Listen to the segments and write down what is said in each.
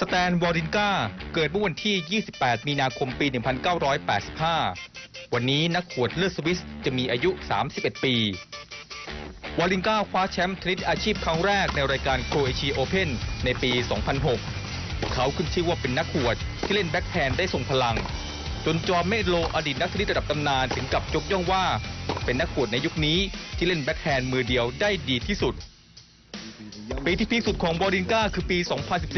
สแตนวอรินกาเกิดเมื่อวันที่ 28 มีนาคมปี 1985 วันนี้นักขวดเลือดสวิสจะมีอายุ 31 ปี วอรินกาคว้าแชมป์ทนนิสอาชีพครั้งแรกในรายการโครเอเชียโอเพนในปี 2006 เขาขึ้นชื่อว่าเป็นนักขวดที่เล่นแบ็คแฮนด์ได้ทรงพลัง จนจอห์นเมโลอดีตนักเทนนิสระดับตำนานถึงกับยกย่องว่า เป็นนักขวดในยุคนี้ที่เล่นแบ็คแฮนด์มือเดียวได้ดีที่สุด ปีที่พีคสุดของบอรินกาคือปี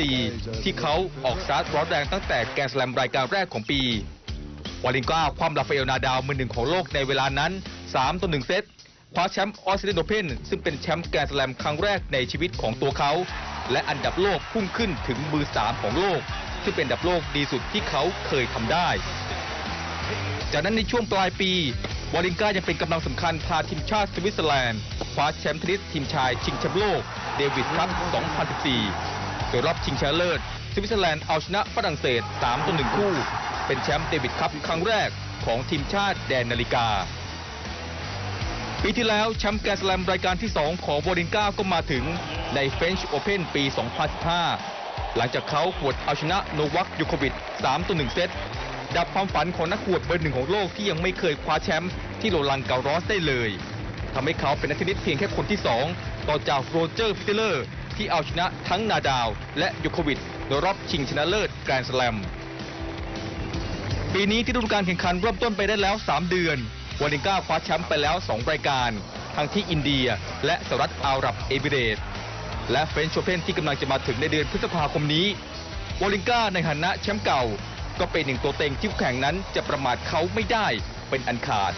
2014 ที่เขาออกสตาร์ทร้อนแรงตั้งแต่แกนสแลมรายการแรกของปีวอรินกาความราฟาเอลนาดาวมือหนึ่งของโลกในเวลานั้น3ต่อ1เซตคว้าแชมป์ออสเตรเลียนโอเพนซึ่งเป็นแชมป์แกนสแลมครั้งแรกในชีวิตของตัวเขา และอันดับโลกพุ่งขึ้นถึงมือ 3 ของโลก ซึ่งเป็นอันดับโลกดีสุดที่เขาเคยทำได้ จากนั้นในช่วงปลายปี วอลิงกายังเป็นกำลังสำคัญพาทีมชาติสวิตเซอร์แลนด์คว้าแชมป์เทนนิสทีมชายชิงแชมป์โลกเดวิดคัพ2014 โดยรอบชิงชนะเลิศสวิตเซอร์แลนด์เอาชนะฝรั่งเศส3ต่อ1คู่ เป็นแชมป์เดวิดคัพครั้งแรกของทีมชาติแดนนาฬิกา ปีที่แล้วแชมป์แกรนด์สแลมรายการที่ 2 ของวอริงกาก็มาถึงในเฟนช์โอเพนปี 2015 หลังจากเขาขวดเอาชนะโนวัคยูโควิด3ต่อ1เซต ดับความฝันของนักขวดเบอร์หนึ่งของโลกที่ยังไม่เคยคว้าแชมป์ที่โรลังเการอสได้เลยทำให้เขาเป็นนักเทนนิสเพียงแค่คนที่ 2 ต่อจากโรเจอร์ฟิเตเลอร์ ที่เอาชนะทั้งนาดาว และยูโควิดในรอบชิงชนะเลิศแกรนด์สแลมปีนี้ที่ฤดูกาลแข่งขันเริ่มต้นไปได้แล้ว 3 เดือนวอลิงกาคว้าแชมป์ไปแล้ว 2 รายการ ทั้งที่อินเดีย และสหรัฐอาหรับเอมิเรตและเฟรนช์โอเพนที่กำลังจะมาถึงในเดือนพฤษภาคมนี้วอลิงกาในฐานะแชมป์เก่า ก็เป็นหนึ่งตัวเต็งที่คู่แข่งนั้นจะประมาทเขาไม่ได้เป็นอันขาด